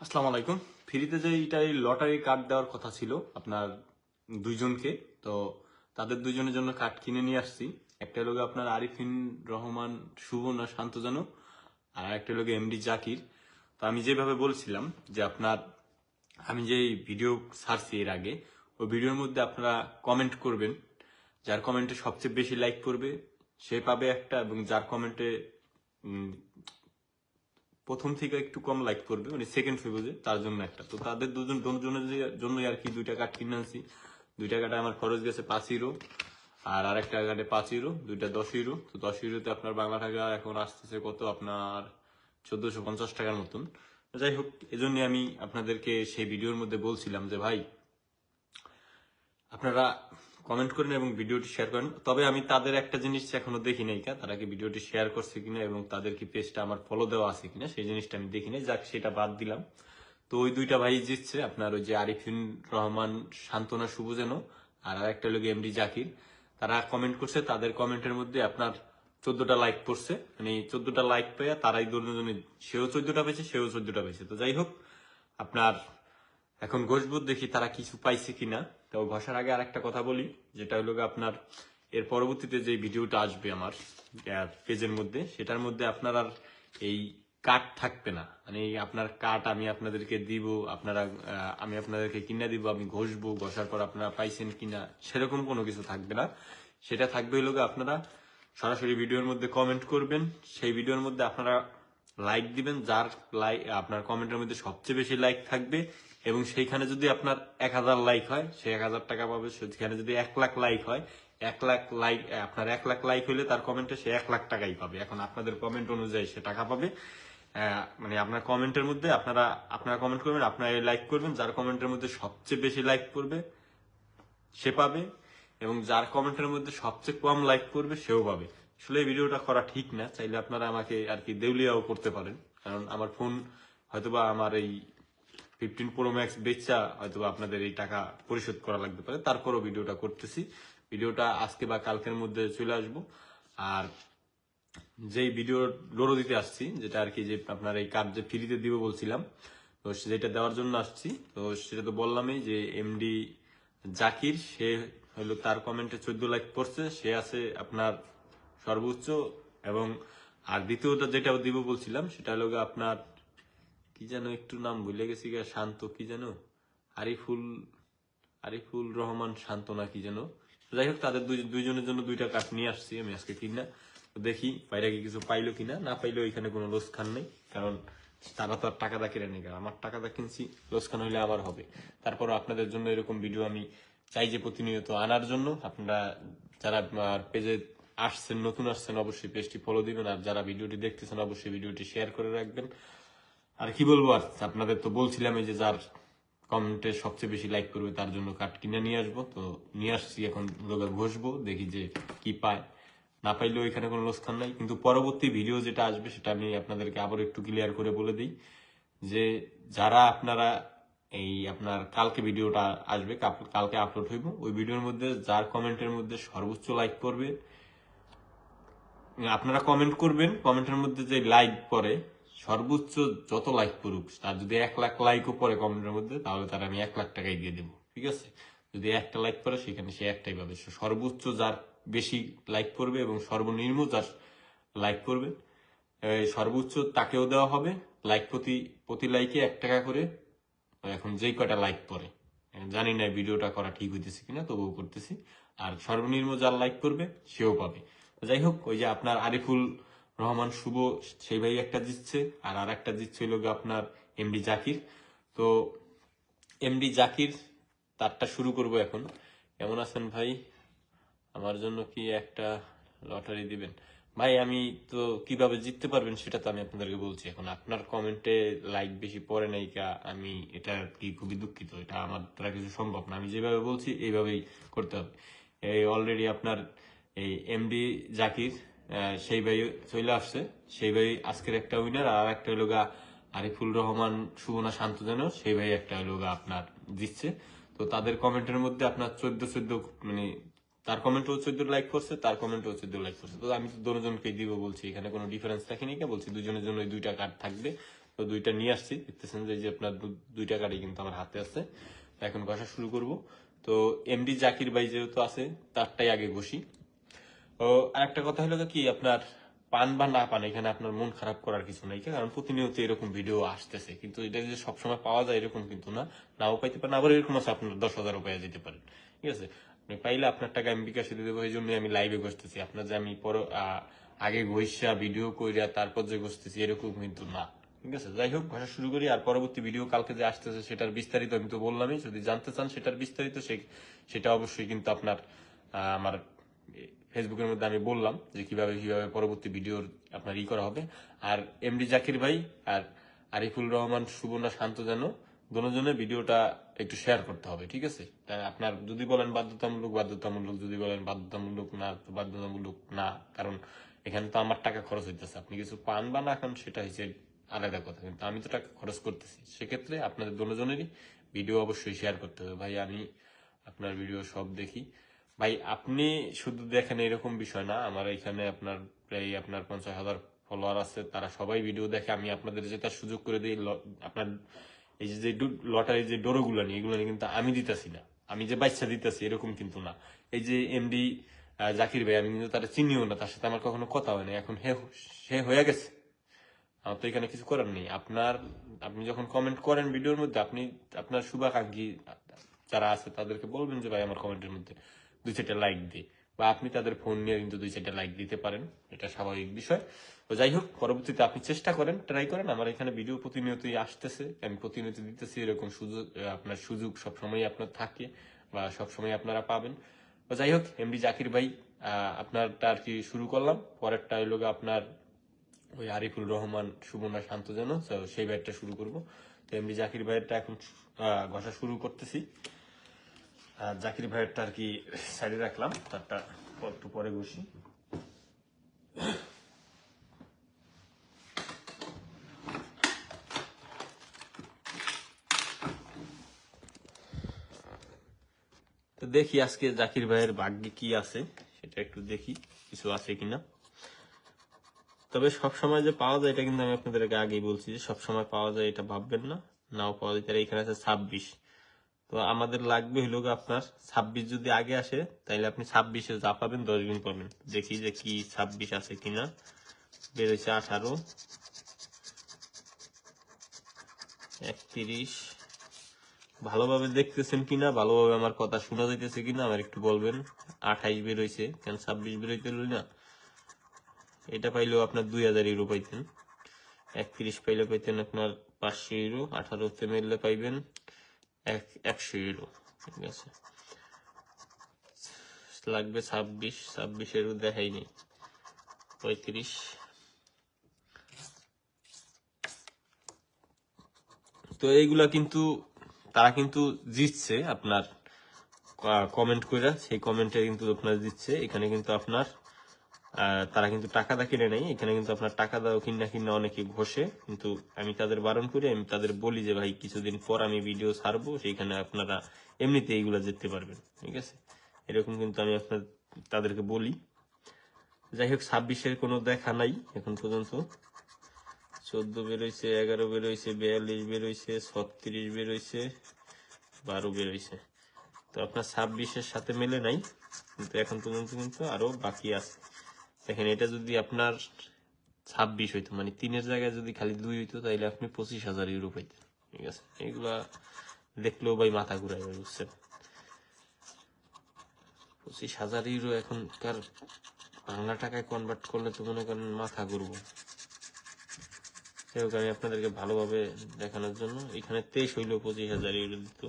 আসসালামু আলাইকুম। ফ্রিতে যে এইটাই লটারি কার্ড দেওয়ার কথা ছিল আপনার দুইজনকে, তো তাদের দুইজনের জন্য কার্ড কিনে নিয়ে আসছি। একটা লোক আপনার আরিফিন রহমান না শান্তজানু আর একটা লোক এমডি জাকির। তো আমি যেভাবে বলছিলাম যে আপনার, আমি যে ভিডিও ছাড়ছি এর আগে, ওই ভিডিওর মধ্যে আপনারা কমেন্ট করবেন, যার কমেন্টে সবচেয়ে বেশি লাইক করবে সে পাবে একটা এবং যার কমেন্টে প্রথম থেকে একটু কম লাইক করবে মানে সেকেন্ড ফেব্রুয়ারি তার জন্য একটা। তো তাদের দুজন, দুজনের যে- জন্যই আর কি দুইটা কার্ড কিনে আনছি। দুইটা কার্ডে আমার খরচ গেছে পাঁচ ইউরো আর আরেকটা কার্ডে পাঁচ ইউরো দুইটা দশ ইউরো তো দশ ইউরোতে আপনার বাংলা টাকা এখন আসতেছে কত? আপনার চোদ্দশো পঞ্চাশ টাকার মতন। যাই হোক এজন্য আমি আপনাদেরকে সেই ভিডিওর মধ্যে বলছিলাম যে ভাই, আপনারা কমেন্ট করেন এবং ভিডিওটি শেয়ার করেন। তবে আমি তাদের একটা জিনিস এখনও দেখি নাই তারা কি ভিডিওটি শেয়ার করছে কিনা এবং তাদের কি পেজটা আমার ফলো দেওয়া আছে কিনা, সেই জিনিসটা আমি দেখি নাই। যাক, সেটা বাদ দিলাম। তো ওই দুইটা ভাই জিতছে, আপনার ওই যে আরিফিন রহমান শান্তনা শুভ যেন, আর আরেকটা লোক এমডি জাকির। তারা কমেন্ট করছে, তাদের কমেন্টের মধ্যে আপনার চোদ্দটা লাইক পড়ছে। মানে চোদ্দটা লাইক পেয়ে তারাই দুজনে সেও চোদ্দটা পেয়েছে, সেও চোদ্দটা পেয়েছে। তো যাই হোক, আপনার এখন ঘষবো, দেখি তারা কিছু পাইছে কিনা। তো ঘষার আগে আরেকটা কথা বলি, যেটা হলো আপনার এর পরবর্তীতে যে ভিডিওটা আসবে আমার পেজের মধ্যে, সেটার মধ্যে আপনার আর এই কাট থাকবে না। মানে আপনার কাট আমি আপনাদেরকে দিব, আপনারা আমি আপনাদেরকে কিনে দিব, আমি ঘষবো, ঘষার পর আপনারা পাইছেন কিনা, সেরকম কোনো কিছু থাকবে না। সেটা থাকবে হলো আপনারা সরাসরি ভিডিওর মধ্যে কমেন্ট করবেন, সেই ভিডিওর মধ্যে আপনারা লাইক দিবেন, যার লাইক আপনার কমেন্টের মধ্যে সবচেয়ে বেশি লাইক থাকবে। এবং সেইখানে যদি আপনার এক হাজার লাইক হয়, সে এক হাজার টাকা পাবে। সেখানে যদি এক লাখ লাইক হয়, এক লাখ লাইক আপনার এক লাখ লাইক হলে তার কমেন্টে সে এক লাখ টাকাই পাবে। এখন আপনাদের কমেন্ট অনুযায়ী সে টাকা পাবে। মানে আপনার কমেন্টের মধ্যে আপনারা আপনারা কমেন্ট করবেন, আপনারা লাইক করবেন। যার কমেন্টের মধ্যে সবচেয়ে বেশি লাইক করবে, সে পাবে। এবং যার কমেন্টের মধ্যে সবচেয়ে কম লাইক করবে, সেও পাবে। আসলে এই ভিডিওটা করা ঠিক না। চাইলে আপনারা আমাকে আর কি দেউলিয়াও করতে পারেন। কারণ আমার ফোন হয়তোবা আমার এই ফিফটিন প্রো ম্যাক্স বেচা হয়তোবা আপনাদের এই টাকা পরিশোধ করা লাগতে পারে। তারপরও ভিডিওটা করতেছি। ভিডিওটা আজকে বা কালকের মধ্যে চলে আসব। আর যেই ভিডিও লোডো দিতে আসছি, যেটা আর কি যে আপনার এই কার্ড যে ফ্রিতে দিব বলছিলাম, তো সেটা দেওয়ার জন্য আসছি। তো সেটা তো বললামই যে এমডি জাকির, সে হলো তার কমেন্টে চোদ্দ লাইক পড়ছে সে আছে আপনার সর্বোচ্চ এবং আর দ্বিতীয়টা যেটা দিব বলছিলাম, সেটা হলো আপনার কি যেন একটু নাম ভুলে গেছি গা, শান্ত কি যেন? আরিফুল আরিফুল রহমান শান্ত না কি যেন? যাই হোক, তাদের দুই- দুইজনের জন্য দুইটা কাঠ নিয়ে আসছি আমি আজকে কিনা। দেখি বাইরে কি কিছু পাইলো কিনা। না পাইলেও এখানে কোনো লোসখান নেই, কারণ তারা তো আর টাকা দা কিনে নেই আমার টাকা দা কিনছি লোসখান হইলে আবার হবে। তারপর আপনাদের জন্য এরকম ভিডিও আমি চাই যে প্রতিনিয়ত আনার জন্য। আপনারা যারা পেজে আসছেন, নতুন আসছেন, অবশ্যই পেজটি ফলো দিবেন। আর যারা ভিডিওটি দেখতেছেন, অবশ্যই ভিডিওটি শেয়ার করে রাখবেন। আর কি বলব, আর আপনাদের তো বলছিলাম এই যে যার কমেন্টে সবচেয়ে বেশি লাইক করবে তার জন্য কার্ড কিনে নিয়ে আসব। তো নিয়ে আসছি, এখন লোকে ঘষবো দেখি যে কি পায়। না পাইলেও এখানে কোনো লোকসান নাই। কিন্তু পরবর্তী ভিডিও যেটা আসবে সেটা আমি আপনাদেরকে আবার একটু ক্লিয়ার করে বলে দিই যে যারা আপনারা এই আপনার কালকে ভিডিওটা আসবে কালকে আপলোড হইব, ওই ভিডিওর মধ্যে যার কমেন্টের মধ্যে সর্বোচ্চ লাইক করবে আপনারা কমেন্ট করবেন কমেন্টের মধ্যে যে লাইক পরে সর্বোচ্চ যত লাইক করুক, তার যদি এক লাখ লাইকও পরে কমেন্টের মধ্যে, তাহলে তার আমি এক লাখ টাকাই দিয়ে দেবো, ঠিক আছে? যদি একটা লাইক করে, সেখানে সে একটাই পাবে। সর্বোচ্চ যার বেশি লাইক করবে এবং সর্বনিম্ন যার লাইক করবে সর্বোচ্চ তাকেও দেওয়া হবে লাইক প্রতি প্রতি লাইকে এক টাকা করে। এখন যেই কয়টা লাইক পরে জানি না ভিডিওটা করা ঠিক হইতেছে কিনা, তবুও করতেছি। আর সর্বনিম্ন যার লাইক করবে, সেও পাবে। যাই হোক, ওই যে আপনার আরিফুল রহমান শুভ, সেই ভাই একটা জিতছে আর আর একটা জিতছে হইল আপনার এমডি জাকির। তো এমডি জাকির, তারটা শুরু করব এখন। কেমন আছেন ভাই? আমার জন্য কি একটা লটারি দিবেন? ভাই, আমি তো কীভাবে জিততে পারবেন সেটা তো আমি আপনাদেরকে বলছি। এখন আপনার কমেন্টে লাইক বেশি পড়ে নাই কা, আমি এটা কি খুবই দুঃখিত, এটা আমার দ্বারা কিছু সম্ভব না। আমি যেভাবে বলছি, এইভাবেই করতে হবে। এই অলরেডি আপনার এই এমডি জাকির সেই ভাই চলে আসছে। সেই ভাই আজকের একটা উইনার আর একটা হলো গা আরিফুল রহমান সুবনা শান্ত যেন সেই ভাই একটা হলো গা আপনার দিচ্ছে তো তাদের কমেন্টের মধ্যে আপনার চোদ্দ চোদ্দ মানে তার কমেন্টও চোদ্দ লাইক করছে, তার কমেন্টও চোদ্দ লাইক করছে। তো আমি তো দুজনকেই দিব বলছি, এখানে কোনো ডিফারেন্স রাখিনি কে, বলছি দুজনের জন্য দুইটা কার্ড থাকবে। তো দুইটা নিয়ে আসছি, দেখতেছেন যে যে আপনার দুইটা কার্ডই কিন্তু আমার হাতে আছে। এখন ঘষা শুরু করব। তো এমডি জাকির ভাই যেহেতু আছে, তারটাই আগে ঘষি। ও, আরেকটা কথা হলো কি, আপনার পান বা না পান, এখানে আপনার মন খারাপ করার কিছু নাই কারণ প্রতিনিয়ত এরকম ভিডিও আসতেছে, কিন্তু এটা যে সবসময় পাওয়া যায় এরকম কিন্তু না। নাও পাইতে পারেন, আবার এরকম আছে, আপনার দশ হাজার পাইয়া যেতে পারেন, ঠিক আছে? আপনি পাইলে আপনার টাকা আমি বিকাশে দিয়ে দেবো এই জন্যই আমি লাইভে বসতেছি। আপনার যে আমি পর আগে ঘষা ভিডিও কইরা তারপর যে বসতেছি, এরকম কিন্তু না, ঠিক আছে? যাই হোক, ভাষা শুরু করি, আর পরবর্তী ভিডিও কালকে যে আসতেছে, সেটার বিস্তারিত আমি তো বললামই, যদি জানতে চান সেটার বিস্তারিত সেটা অবশ্যই কিন্তু আপনার আমার ফেসবুকের মধ্যে আমি বললাম যে কীভাবে কীভাবে পরবর্তী ভিডিওর আপনার ই করা হবে। আর এমডি জাকির ভাই আর আরিফুল রহমান সুবর্ণা শান্ত যেন দুজনের ভিডিওটা একটু শেয়ার করতে হবে, ঠিক আছে? তাই আপনার যদি বলেন বাধ্যতামূলক বাধ্যতামূলক, যদি বলেন বাধ্যতামূলক না বাধ্যতামূলক না, কারণ এখানে তো আমার টাকা খরচ হইতেছে। আপনি কিছু পান বা না খান, সেটা হচ্ছে আলাদা কথা। কিন্তু আমি তো টাকা খরচ করতেছি। সেক্ষেত্রে আপনাদের দুজনেরই ভিডিও অবশ্যই শেয়ার করতে হবে। ভাই, আমি আপনার ভিডিও সব দেখি। ভাই, আপনি শুধু দেখেন এরকম বিষয় না, আমার এখানে আপনার প্রায় আপনার পঞ্চাশ হাজার ফলোয়ার আছে, তারা সবাই ভিডিও দেখে, আমি আপনাদের যেটা সুযোগ করে দিই আপনার এই যে লটারি যে ডোরগুলো নিয়ে, এগুলো নিয়ে কিন্তু আমি দিতেছি না। আমি যে বাচ্চা দিতেছি, এরকম কিন্তু না। এই যে এমডি জাকির ভাই, আমি কিন্তু তারা চিনিও না, তার সাথে আমার কখনো কথা হয় না এখন হে সে হয়ে গেছে। আমার তো এখানে কিছু করার নেই। আপনার, আপনি যখন কমেন্ট করেন ভিডিওর মধ্যে, আপনি আপনার শুভাকাঙ্ক্ষী যারা আছে, তাদেরকে বলবেন যে, ভাই, আমার কমেন্টের মধ্যে দুই চারটা লাইক দিই। বা আপনি তাদের ফোন নিয়ে কিন্তু দুই চারটা লাইক দিতে পারেন। এটা স্বাভাবিক বিষয়। তো যাই হোক, পরবর্তীতে আপনি চেষ্টা করেন ট্রাই করেন। আমার এখানে ভিডিও প্রতিনিয়তই আসতেছে। আমি প্রতিনিয়ত দিতেছি এরকম সুযোগ আপনার সুযোগ সবসময় আপনার থাকে বা সবসময় আপনারা পাবেন। তো যাই হোক এমডি জাকির ভাই আপনারটা আর কি শুরু করলাম। পরেরটা হইল আপনার ওই আরিফুল রহমান সুবর্ণা শান্ত যেন। সেই ব্যাটটা শুরু করব। তো এমনি জাকির ভাইয়েরটা এখন ঘষা শুরু করতেছি। জাকির ভাইয়েরটা আর কি সাইডে রাখলাম, তারটা একটু পরে ঘষি। তো দেখি আজকে জাকির ভাইয়ের ভাগ্যে কি আছে, সেটা একটু দেখি কিছু আছে কিনা। তবে সব সময় যে পাওয়া যায়, এটা কিন্তু আমি আপনাদেরকে আগেই বলছি যে সব সময় পাওয়া যায় এটা ভাববেন না, নাও পাওয়া যায়। এখানে আছে ছাব্বিশ। তো আমাদের লাগবে হলো গিয়ে আপনার ছাব্বিশ যদি আগে আসে তাহলে আপনি ছাব্বিশে যা পাবেন দশ দিন পাবেন। দেখি যে কি ছাব্বিশ আছে কিনা। বেরোচ্ছে আঠারো। একত্রিশ। ভালোভাবে দেখতেছেন কিনা, ভালোভাবে আমার কথা শোনা যাইতেছে কিনা, আমার একটু বলবেন। আঠাইশ বেরোইছে, কেন ছাব্বিশ বেরোইতে না? এটা পাইলেও আপনার দুই হাজার ইউরো পাইতেন। একত্রিশ পাইলে পাইতেন আপনার পাঁচশো ইউরো আঠারোতে মেললে পাইবেন। এক একশো ইউরো, ঠিক আছে। লাগবে ছাব্বিশ ছাব্বিশেরও দেখাই নেই। পঁয়ত্রিশ। তো এইগুলা কিন্তু, তারা কিন্তু জিতছে আপনার কমেন্ট করে সেই কমেন্টে কিন্তু আপনার দিচ্ছে। এখানে কিন্তু আপনার তারা কিন্তু টাকা দা কিনে নেই এখানে কিন্তু আপনার টাকা দাও কিনা কিনা অনেকে ঘষে। কিন্তু আমি তাদের বারণ করি, আমি তাদের বলি যে, ভাই, কিছুদিন পর আমি ভিডিও ছাড়বো, সেইখানে আপনারা এমনিতে এইগুলা যেতে পারবেন। ঠিক আছে? এরকম কিন্তু আমি আপনার, তাদেরকে বলি। যাই হোক, ছাব্বিশের কোনো দেখা নাই এখন পর্যন্ত। চোদ্দ বেরোইছে, এগারো বেরোইছে, বিয়াল্লিশ বেরোইছে, ছত্রিশ বেরোইছে, বারো বেরোইছে। তো আপনার ছাব্বিশের সাথে মেলে নাই। কিন্তু এখন পর্যন্ত কিন্তু আরও বাকি আছে। দেখেন এটা যদি আপনার ছাব্বিশ হইতো মানে তিনের জায়গায় যদি খালি দুই হইতো তাহলে আপনি পঁচিশ হাজার ইউরো পাইতেন, ঠিক আছে? এগুলা দেখলেও ভাই মাথা ঘুরাই বুঝছেন? পঁচিশ হাজার ইউরো এখনকার বাংলা টাকায় কনভার্ট করলে তো মনে করেন মাথা ঘুরবো। আমি আপনাদেরকে ভালোভাবে দেখানোর জন্য, এখানে তেইশ হইলেও পঁচিশ হাজার ইউরো দিত।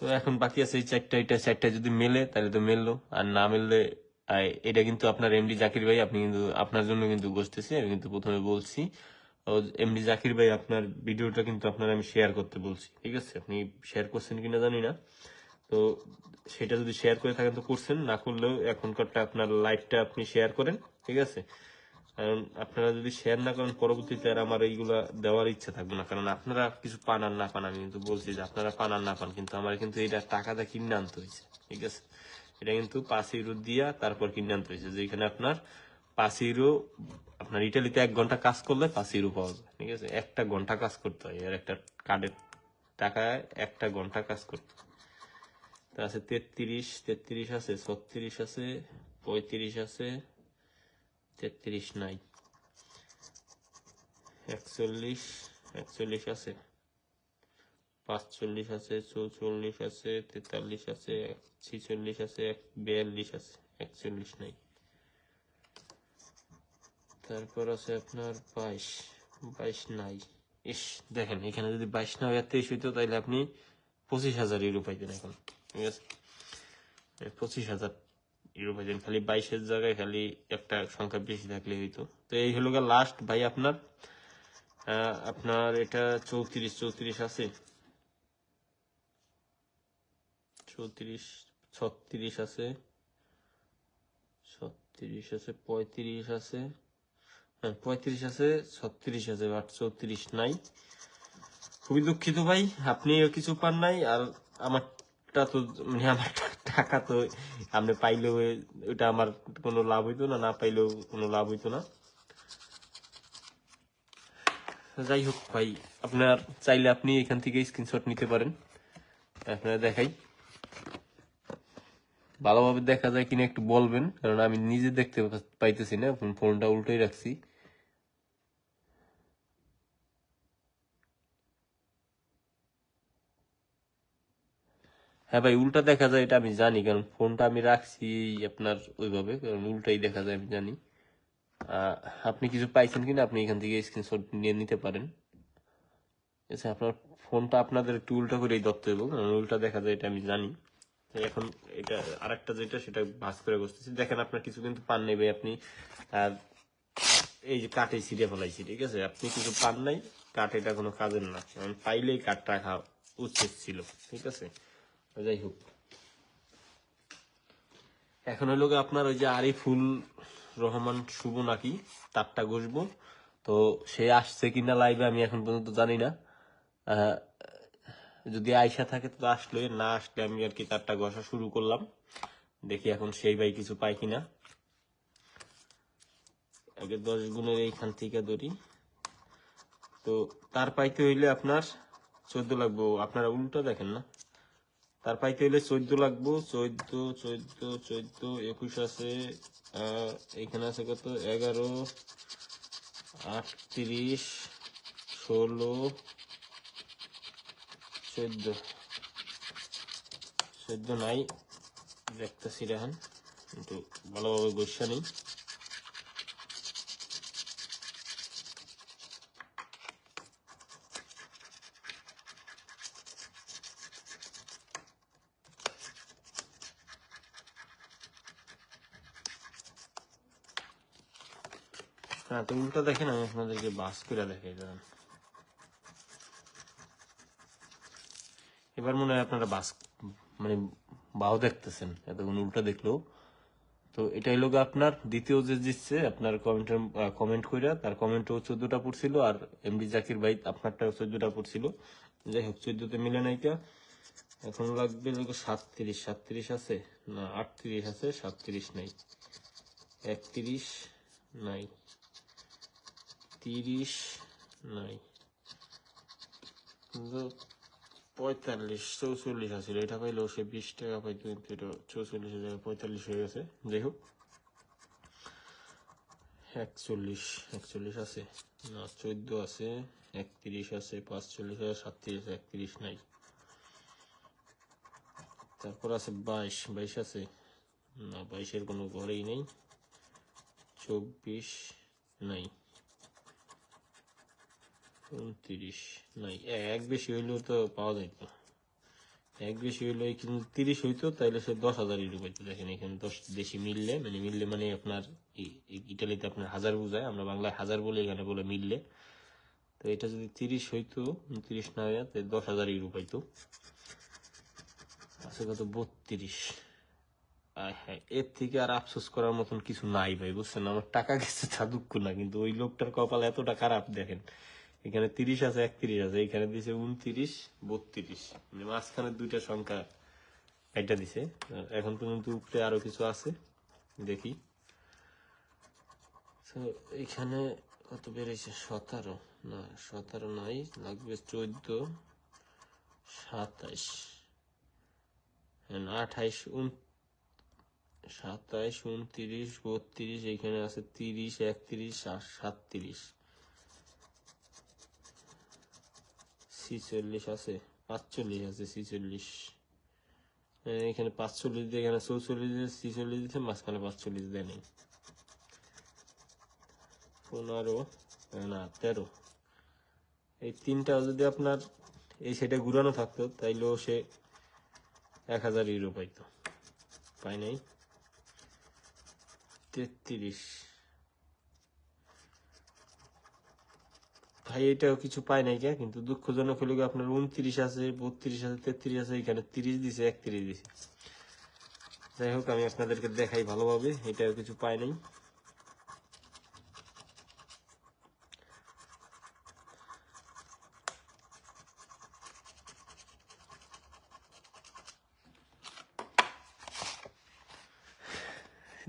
তো এখন বাকি আছে এই চারটা, এটা চারটা যদি মেলে, তাহলে তো মেললো। আর না মেললে এটা কিন্তু আপনার এমডি জাকির ভাই, আপনি কিন্তু, আপনার জন্য কিন্তু বসতেছি, আমি কিন্তু প্রথমে বলছি। এমডি জাকির ভাই, আপনার ভিডিওটা কিন্তু আপনার আমি শেয়ার করতে বলছি, ঠিক আছে? আপনি শেয়ার করছেন কিনা জানি না। তো সেটা যদি শেয়ার করে থাকেন তো করছেন, না করলেও এখনকারটা আপনার লাইভটা আপনি শেয়ার করেন, ঠিক আছে? কারণ আপনারা যদি শেয়ার না করেন, পরবর্তীতে আর আমার এইগুলা দেওয়ার ইচ্ছা থাকবে না। কারণ আপনারা কিছু পান আর না পান, আমি কিন্তু বলছি যে আপনারা পান আর না পান, কিন্তু আমার কিন্তু এটা টাকাটা কিনে আনতে হয়েছে, ঠিক আছে? এটা কিন্তু পাঁচ ইউরো দিয়া তারপর কিনে আনতে হয়েছে, যেখানে আপনার পাঁচ ইউরো আপনার ইটালিতে এক ঘণ্টা কাজ করলে পাঁচ ইউরো পাওয়া যায়, ঠিক আছে? একটা ঘণ্টা কাজ করতে হয়, আর একটা কার্ডের টাকায় একটা ঘণ্টা কাজ করতে হয়। তা আছে তেত্রিশ তেত্রিশ আছে, ছত্রিশ আছে, পঁয়ত্রিশ আছে তেত্রিশ নাই। একচল্লিশ একচল্লিশ আছে। পাঁচচল্লিশ আছে, চৌচল্লিশ আছে, তেতাল্লিশ আছে, ছিচল্লিশ আছে বিয়াল্লিশ আছে, একচল্লিশ নাই। তারপর আছে আপনার বাইশ বাইশ নাই। ইস, দেখেন, এখানে যদি বাইশ না হয়ে তেইশ হইতো তাহলে আপনি পঁচিশ হাজার ইউরো পাইতেন এখন, ঠিক আছে? পঁচিশ হাজার। ইউরো খালি বাইশের জায়গায় খালি একটা সংখ্যা বেশি থাকলে হইতো। তো এই হলো গা লাস্ট ভাই আপনার। আপনার এটা চৌত্রিশ চৌত্রিশ আছে। চৌত্রিশ, ছত্রিশ আছে। ছত্রিশ আছে, পঁয়ত্রিশ আছে। হ্যাঁ পঁয়ত্রিশ আছে, ছত্রিশ আছে বাট চৌত্রিশ নাই। খুবই দুঃখিত ভাই, আপনিও কিছু পান নাই, আর আমারটা তো মানে আমার টাকা তো আপনি পাইলেও ওটা আমার কোনো লাভ হইতো না না পাইলেও কোনো লাভ হইতো না। যাই হোক ভাই, আপনার চাইলে আপনি এখান থেকে স্ক্রিনশট নিতে পারেন। আপনারা দেখাই। ভালোভাবে দেখা যায় কিনা একটু বলবেন, কারণ আমি নিজে দেখতে পাইতেছি না ফোনটা উল্টোই রাখছি। হ্যাঁ ভাই, উল্টা দেখা যায়, এটা আমি জানি, কারণ ফোনটা আমি রাখছি আপনার ওইভাবে, কারণ উল্টাই দেখা যায়, আমি জানি। আপনি কিছু পাইছেন কিনা? আপনি এখান থেকে স্ক্রিনশট নিয়ে নিতে পারেন। আচ্ছা আপনার ফোনটা আপনাদের একটু উল্টা করেই ধরতে হবে কারণ উল্টা দেখা যায়, এটা আমি জানি। এখন এটা আরেকটা যেটা, সেটা ভাস করে বসতেছি। দেখেন, আপনার কিছু কিন্তু পান নেই ভাই, আপনি, আর এই যে কাঠে ছিঁড়ে ফেলাইছি, ঠিক আছে? আপনি কিছু পান নাই, কাঠ এটা কোনো কাজের না। পাইলেই কাঠটা খাওয়া উচিত ছিল, ঠিক আছে? যাই হোক এখন হলো আপনার ওই যে আরিফুল রহমান শুভ নাকি তারটা ঘষবো। তো সে আসছে কিনা লাইভে আমি এখন পর্যন্ত জানি না। যদি আয়সা থাকে তো আসলে, না আসলে আমি আর কি তারটা ঘষা শুরু করলাম। দেখি এখন সেই ভাই কিছু পাই কিনা। আগে দশ গুণের এইখান থেকে ধরি। তো তার পাইতে হইলে আপনার চোদ্দ লাগবো। আপনারা উল্টো দেখেন না। তার পাইতে হইলে চোদ্দ লাগবো, চোদ্দ চোদ্দ চোদ্দ, একুশ আছে এখানে আছে কত? এগারো, আটত্রিশ, ষোলো, চোদ্দ। চোদ্দ নাই, দেখতেছি রাহান কিন্তু ভালোভাবে গোসা নেই। হ্যাঁ তো উল্টা দেখেন আমি আপনাদেরকে বাস করে দেখাই দেন এবার মনে হয় আপনারা বাস মানে বাও দেখতেছেন, এতক্ষণ উল্টা দেখল। তো এটা হলো আপনার দ্বিতীয় যে দিচ্ছে, আপনার কমেন্টের কমেন্ট কইরা, তার কমেন্টও চোদ্দটা পড়ছিল আর এমডি জাকির ভাই আপনারটাও চোদ্দটা পড়ছিল যাই হোক, চোদ্দতে মিলে নাইকা এখন লাগবে লোক সাতত্রিশ সাতত্রিশ আছে? না, আটত্রিশ আছে, সাতত্রিশ নাই। একত্রিশ নাই। তিরিশ, নাই। পঁয়তাল্লিশ, চৌচল্লিশ আছিল। এটা পাইলেও সে বিশ টাকা পাইতো কিন্তু এটা চৌচল্লিশ জায়গায় পঁয়তাল্লিশ হয়ে গেছে। যাই হোক, একচল্লিশ একচল্লিশ আছে। না, চোদ্দ আছে, একত্রিশ আছে, পাঁচচল্লিশ আছে, সাতত্রিশ একত্রিশ নাই। তারপর আছে বাইশ বাইশ আছে। না, বাইশের কোনো ঘরেই নেই। চব্বিশ, নাই। উনত্রিশ নাই এক বেশি হইলেও তো পাওয়া যাইতো এক বেশি হইলে কিন্তু তিরিশ হইতো তাইলে সে দশ হাজার ইউরো পাইতো দেখেন এখানে দশ দেশি মিললে মানে মিললে মানে আপনার ইটালিতে আপনার হাজার বোঝায় আমরা বাংলায় হাজার বলে এখানে বলে মিললে। তো এটা যদি তিরিশ হইতো উনত্রিশ না হইয়া তাই দশ হাজার ইউরো পাইতো আছে কত? বত্রিশ। হায়, এর থেকে আর আফসোস করার মতন কিছু নাই ভাই বুঝছেন? আমার টাকা গেছে তা দুঃখ না কিন্তু ওই লোকটার কপাল এতটা খারাপ দেখেন। এখানে তিরিশ আছে, একত্রিশ আছে, এখানে দিছে উনত্রিশ, বত্রিশ। মানে মাঝখানে দুইটা সংখ্যা এটা দিছে। এখন পর্যন্ত উপরে আরও কিছু আছে, দেখি। এখানে কত বেড়েছে? সতেরো। না, সতেরো নাই, লাগবে চোদ্দ, সাতাইশ। আঠাইশ, উন, সাতাইশ, উনত্রিশ, বত্রিশ, এখানে আছে তিরিশ, একত্রিশ আর সাতত্রিশ। ছিচল্লিশ আছে, পাঁচচল্লিশ আছে, ছিচল্লিশ। এখানে পাঁচচল্লিশ দিয়ে এখানে চৌচল্লিশ দিয়ে, ছিচল্লিশ দিচ্ছে মাঝখানে পাঁচচল্লিশ দেয় নেই। পনেরো, না, তেরো। এই তিনটা যদি আপনার এই সেটা ঘুরানো থাকতো তাইলেও সে এক হাজার ইউরো পাইতো। পাই নাই? তেত্রিশ। ভাই, এটাও কিছু পাই নাই কে? কিন্তু দুঃখজনক হলো আপনার উনত্রিশ আছে, বত্রিশ আছে, তেত্রিশ আছে, এখানে তিরিশ দিছে, একত্রিশ দিছে। যাই হোক, আমি আপনাদেরকে দেখাই ভালোভাবে, এটাও কিছু পাই নাই।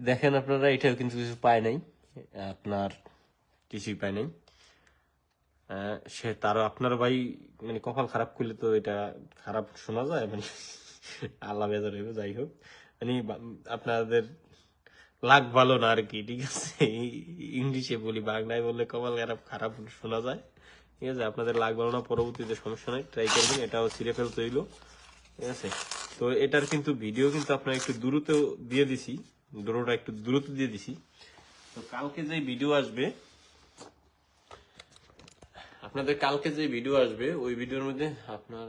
দেখেন আপনারা, এটাও কিন্তু কিছু পায় নাই। আপনার কিছুই পায় নাই। সে তার আপনার ভাই মানে কপাল খারাপ করলে তো এটা খারাপ শোনা যায় মানে আল্লাহ বেজার হইবে, যাই হোক। মানে আপনাদের লাগ ভালো না আর কি, ঠিক আছে? ইংলিশে বলি, বাংলায় বললে কপাল খারাপ খারাপ শোনা যায়। ঠিক আছে? আপনাদের লাগ ভালো না, পরবর্তীতে সমস্যা নাই ট্রাই করবেন, এটাও ছিঁড়ে ফেলতে হইল। ঠিক আছে? তো এটার কিন্তু ভিডিও কিন্তু আপনার একটু দ্রুত দিয়ে দিছি ডোরোটা একটু দ্রুত দিয়ে দিছি। তো কালকে যে ভিডিও আসবে আপনাদের কালকে যে ভিডিও আসবে, ওই ভিডিওর মধ্যে আপনার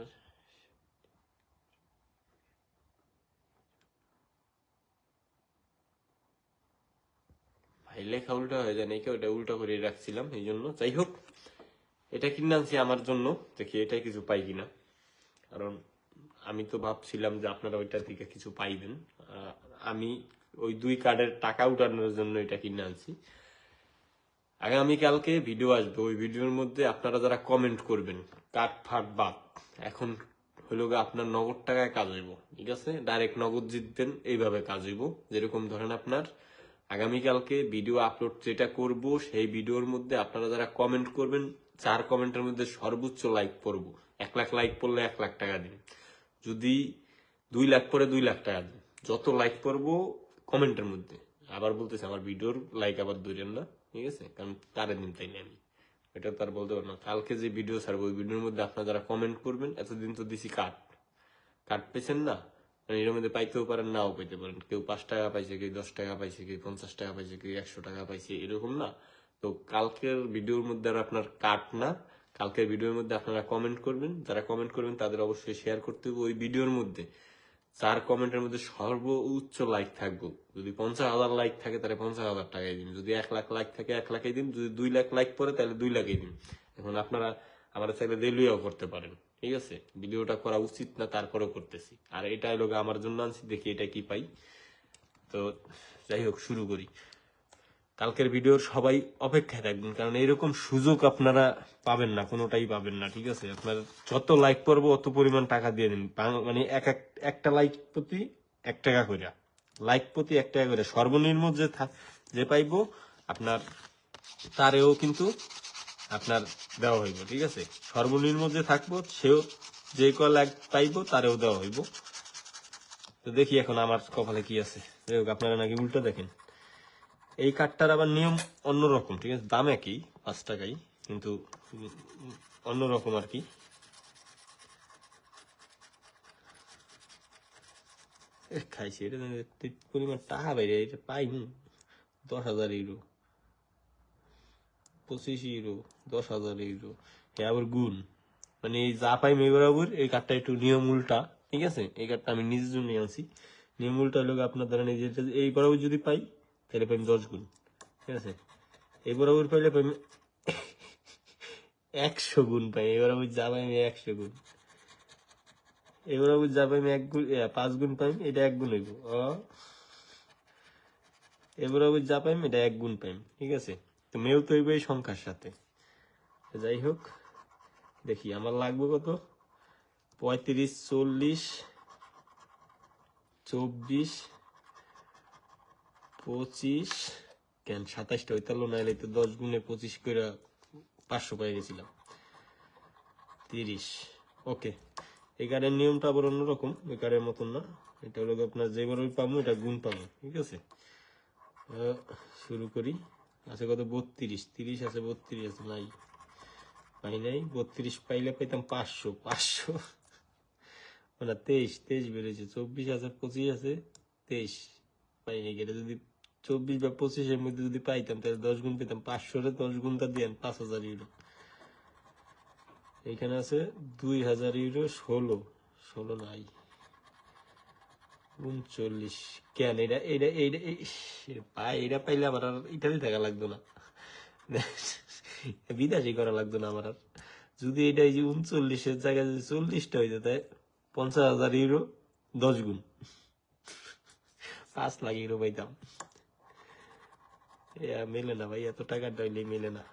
ভাই লেখা হয়ে যায় নাকি, ওটা করে রাখছিলাম, এই জন্য। যাই হোক, এটা কিনে আনছি আমার জন্য, দেখি এটাই কিছু পাই কিনা। কারণ আমি তো ভাবছিলাম যে আপনারা ওইটা থেকে কিছু পাইবেন। আমি ওই দুই কার্ডের টাকা উঠানোর জন্য এটা কিনে আনছি। আগামীকালকে ভিডিও আসবে। ওই ভিডিওর মধ্যে আপনারা যারা কমেন্ট করবেন কাট ফাট বাদ, এখন হইল আপনার নগদ টাকায় কাজ হইব, ঠিক আছে? ডাইরেক্ট নগদ জিতবেন, এইভাবে কাজ হইব। যেরকম ধরেন আপনার, আগামীকালকে ভিডিও আপলোড যেটা করব, সেই ভিডিওর মধ্যে আপনারা যারা কমেন্ট করবেন, চার কমেন্টের মধ্যে সর্বোচ্চ লাইক পড়ব। এক লাখ লাইক পড়লে এক লাখ টাকা দিন। যদি দুই লাখ পরে দুই লাখ টাকা দিন। যত লাইক পড়ব কমেন্টের মধ্যে। আবার বলতেছে, আমার ভিডিওর লাইক আবার ধরেন না। ঠিক আছে? কারণ তারে দিন তাই আমি এটা তার বলতে পারব না। কালকে যে ভিডিও ছাড়বো, ওই ভিডিওর মধ্যে আপনারা যারা কমেন্ট করবেন, এতদিন তো দিছি কাট কাট পেয়েছেন না? মানে এর মধ্যে পাইতেও পারেন, নাও পাইতে পারেন। কেউ পাঁচ টাকা পাইছে, কেউ দশ টাকা পাইছে, কেউ পঞ্চাশ টাকা পাইছে, কেউ একশো টাকা পাইছে, এরকম না। তো কালকের ভিডিওর মধ্যে আর আপনার কাট না। কালকের ভিডিওর মধ্যে আপনারা কমেন্ট করবেন। যারা কমেন্ট করবেন, তাদের অবশ্যই শেয়ার করতে হবে ওই ভিডিওর মধ্যে। চার কমেন্টের মধ্যে সর্বোচ্চ লাইক থাকব। যদি পঞ্চাশ হাজার লাইক থাকে, তাহলে পঞ্চাশ হাজার টাকাই দিন যদি এক লাখ লাইক থাকে, এক লাখই দিন যদি দুই লাখ লাইক পরে তাহলে দুই লাখই দিন এখন আপনারা আমার চাইলে রেলওয়েও করতে পারেন। ঠিক আছে? ভিডিওটা করা উচিত না, তারপরেও করতেছি। আর এটা লোক আমার জন্য আনছি, দেখি এটা কি পাই। তো যাই হোক, শুরু করি। কালকের ভিডিওর সবাই অপেক্ষায় থাকবেন, কারণ এরকম সুযোগ আপনারা পাবেন না, কোনোটাই পাবেন না, ঠিক আছে? আপনার যত লাইক করব, অত পরিমাণ টাকা দিয়ে দিন। মানে এক এক, একটা লাইক প্রতি এক টাকা করে লাইক প্রতি এক টাকা করে সর্বনিম্ন যে যে পাইবো, আপনার তারেও কিন্তু আপনার দেওয়া হইব, ঠিক আছে? সর্বনিম্ন যে থাকব, সেও যে ক লাইক পাইবো, তারেও দেওয়া হইব। তো দেখি এখন আমার কপালে কি আছে। যাই হোক, আপনারা নাকি উল্টো দেখেন। এই কার্ডটার আবার নিয়ম অন্যরকম, ঠিক আছে? দাম একই, পাঁচ টাকাই, কিন্তু অন্যরকম আর কি। খাইছি, এটা পরিমাণ টাকা বাইরে, এটা পাইনি দশ হাজার ইউরো। পঁচিশ ইউরো, দশ হাজার ইউরো। এ আবার গুণ। মানে এই যা পাই মেয়ে বরাবর, এই কার্ডটা একটু নিয়ম উল্টা, ঠিক আছে? এই কার্ডটা আমি নিজের জন্য আনছি। নিয়ম উল্টা গিয়ে আপনার যে এটা- এই বরাবর যদি পাই তাহলে পাই দশ গুণ, ঠিক আছে? এই বরাবর পাইলে পাই একশো গুণ পাই এই বরাবর যা পাই আমি একশো গুণ। এই বরাবর যা পাই এক গুণ পাঁচ গুণ পাই এটা এক গুণ হইব। এবার আবার যা পাইম এটা এক গুণ পাইম ঠিক আছে? তো মেল তো হইবে এই সংখ্যার সাথে। যাই হোক, দেখি, আমার লাগবে কত? পঁয়ত্রিশ, চল্লিশ, চব্বিশ পঁচিশ, কেন সাতাশটা হইতালো না এলে তো দশ গুণে পঁচিশ করে পাঁচশো পেয়ে গেছিলাম। তিরিশ, ওকে। এই কার্ডের নিয়মটা আবার অন্যরকম ওই কার্ডের মতন না। এটা হলো আপনার যেবার ওই পাবো, এটা গুণ পাবো, ঠিক আছে? শুরু করি। আছে কত? বত্রিশ। তিরিশ আছে, বত্রিশ আছে, নাই। পাই নাই। বত্রিশ পাইলে পাইতাম পাঁচশো পাঁচশো। মানে তেইশ তেইশ বেড়েছে, চব্বিশ আছে, পঁচিশ আছে, তেইশ। পাই নাই, এটা যদি চব্বিশ বা পঁচিশের মধ্যে যদি পাইতাম, তাহলে দশ গুণ পেতাম। পাঁচশোরে দশ গুণটা দিয়ে পাঁচ হাজার ইউরো এখানে আছে দুই হাজার ইউরো ষোলো। ষোলো নাই। উনচল্লিশ। কেন? এটা এটা এইটা পাই এটা পাইলে আমার আর ইটালি থাকা লাগতো না। বিদেশি করা লাগতো না আমার আর। যদি এটা এই যে উনচল্লিশের জায়গায় যদি চল্লিশটা হয়ে যেত পঞ্চাশ হাজার ইউরো দশ গুণ। পাঁচ লাখ ইউরো পাইতাম। মেলে না ভাই, এত টাকা ডাইলে মেলে না।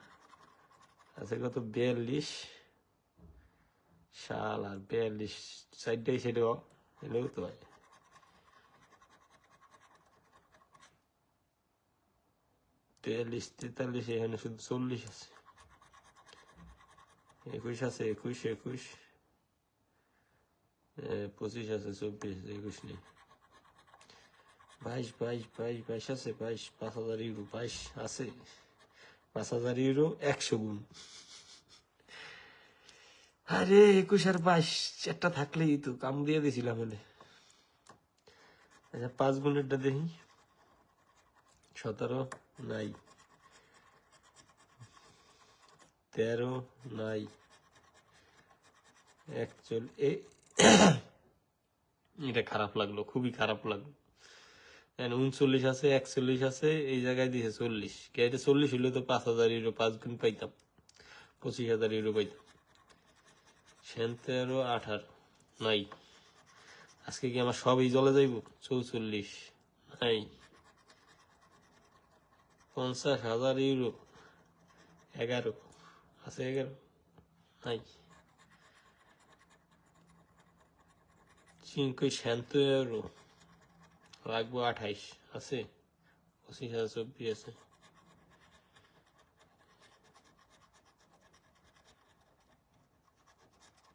আছে কত? বিয়াল্লিশ। শাল আর বিয়াল্লিশ। সাইডটাই সেটাও এলেও তো ভাই। বিয়াল্লিশ তেতাল্লিশ, এখানে শুধু চল্লিশ আছে। একুশ আছে, একুশ একুশ। পঁচিশ আছে, চব্বিশ, একুশ নেই। বাইশ বাইশ বাইশ বাইশ আছে বাইশ পাঁচ হাজার বাইশ আছে পাঁচ হাজার একশো গুণ আরে, একুশ আর বাইশ, একটা থাকলেই তো, কাম দিয়ে দিছিলাম হলে আচ্ছা পাঁচ গুণেরটা দেখি। সতেরো, নাই। তেরো, নাই। একচল এটা খারাপ লাগল, খুবই খারাপ লাগল। উনচল্লিশ আছে, একচল্লিশ আছে, এই জায়গায় দিয়েছে চল্লিশ। কে চল্লিশ হইলে তো পাঁচ হাজার ইউরো পাঁচ গুণ পাইতাম। পঁচিশ হাজার ইউরো পাইতাম। সেন তেরো, আঠারো, নাই। আজকে কি আমার সবই জলে যাইব? চৌচল্লিশ, নাই। পঞ্চাশ হাজার ইউরো এগারো, আছে এগারো, নাই। cinco ইউরো লাগবো আঠাইশ, আছে? পঁচিশ হাজার চব্বিশ আছে।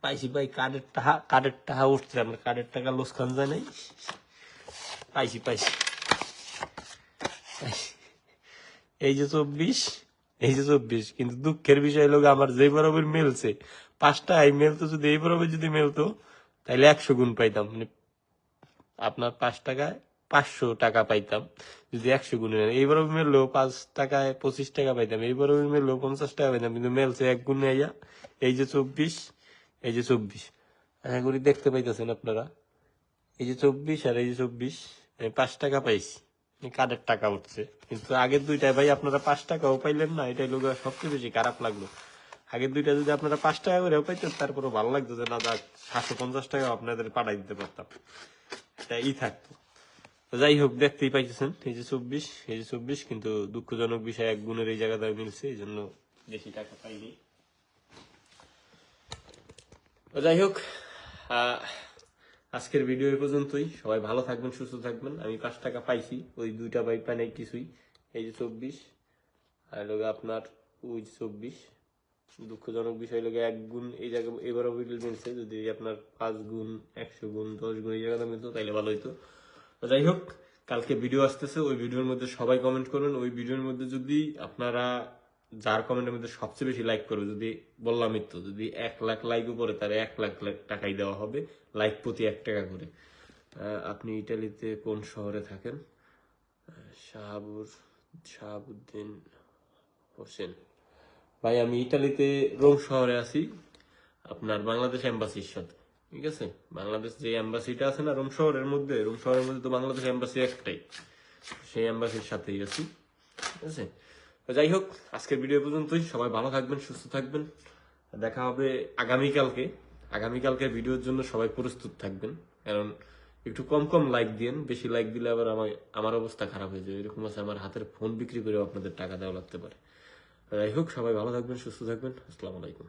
পাইছি ভাই, কার্ডের টাকা কার্ডের টাকা উঠছে, আমার কার্ডের টাকা লোস খান যায় নাই। পাইছি পাইছি। এই যে চব্বিশ, এই যে চব্বিশ, কিন্তু দুঃখের বিষয় লোক আমার যে বরাবর মেলছে, পাঁচটা আই মেলতো যদি এই বরাবর যদি মেলতো তাহলে একশো গুণ পাইতাম। মানে আপনার পাঁচ টাকায় পাঁচশো টাকা পাইতাম। যদি একশো গুণে নেন এই বরাবর মেললেও পাঁচ টাকায় পঁচিশ টাকা পাইতাম। এই বরাবর মেললেও পঞ্চাশ টাকা পাইতাম। কিন্তু মেলছে এক গুণে আইয়া এই যে চব্বিশ, এই যে চব্বিশ। আশা করি দেখতে পাইতেছেন আপনারা। এই যে চব্বিশ আর এই যে চব্বিশ, আমি পাঁচ টাকা পাইছি। কার্ডের টাকা উঠছে কিন্তু আগের দুইটায় ভাই আপনারা পাঁচ টাকাও পাইলেন না। এটাই লোক সবচেয়ে বেশি খারাপ লাগল। আগের দুইটা যদি আপনারা পাঁচ টাকা করেও পাইতেন তারপরে ভালো লাগতো যে না, যাক, সাতশো পঞ্চাশ টাকা আপনাদের পাঠাই দিতে পারতাম। এটা ই থাকতো। যাই হোক, দেখতেই পাইতেছেন, এই যে চব্বিশ, এই যে চব্বিশ, কিন্তু দুঃখজনক বিষয়, এক গুণের এই জায়গাটা মিলছে, এই জন্য বেশি টাকা পাইনি। যাই হোক আজকের ভিডিও এই পর্যন্তই। সবাই ভালো থাকবেন, সুস্থ থাকবেন। আমি পাঁচ টাকা পাইছি, ওই দুইটা বাইক পাই নাই কিছুই। এই যে চব্বিশ, আর লোক আপনার ওই চব্বিশ। দুঃখজনক বিষয় লোক এক গুণ এই জায়গায় এবারও মিলছে, যদি আপনার পাঁচ গুণ, একশো গুণ, দশ গুণ এই জায়গাটা মিলতো, তাইলে ভালো হইতো। তো যাই হোক, কালকে ভিডিও আসতেছে, ওই ভিডিওর মধ্যে সবাই কমেন্ট করবেন ওই ভিডিওর মধ্যে যদি আপনারা, যার কমেন্টের মধ্যে সবচেয়ে বেশি লাইক করবে, যদি বললাম তো, যদি এক লাখ লাইক উপরে, তাহলে এক লাখ লাখ টাকাই দেওয়া হবে লাইক প্রতি এক টাকা করে। আপনি ইটালিতে কোন শহরে থাকেন? শাহাবুর, শাহাবুদ্দিন হোসেন। ভাই, আমি ইটালিতে রোম শহরে আছি। আপনার বাংলাদেশ এম্বাসির সাথে ঠিক আছে? বাংলাদেশ যে এম্বাসিটা আছে না, রোম শহরের মধ্যে, রোম শহরের মধ্যে তো বাংলাদেশ এম্বাসি একটাই। সেই এম্বাসির সাথেই আছি, ঠিক আছে? যাই হোক, আজকের ভিডিও পর্যন্তই। সবাই ভালো থাকবেন, সুস্থ থাকবেন। দেখা হবে আগামীকালকে। আগামীকালকে ভিডিওর জন্য সবাই প্রস্তুত থাকবেন। কারণ একটু কম কম লাইক দিন বেশি লাইক দিলে আবার আমার আমার অবস্থা খারাপ হয়ে যায় এরকম আছে, আমার হাতের ফোন বিক্রি করে আপনাদের টাকা দেওয়া লাগতে পারে। যাই হোক, সবাই ভালো থাকবেন, সুস্থ থাকবেন। আসসালামু আলাইকুম।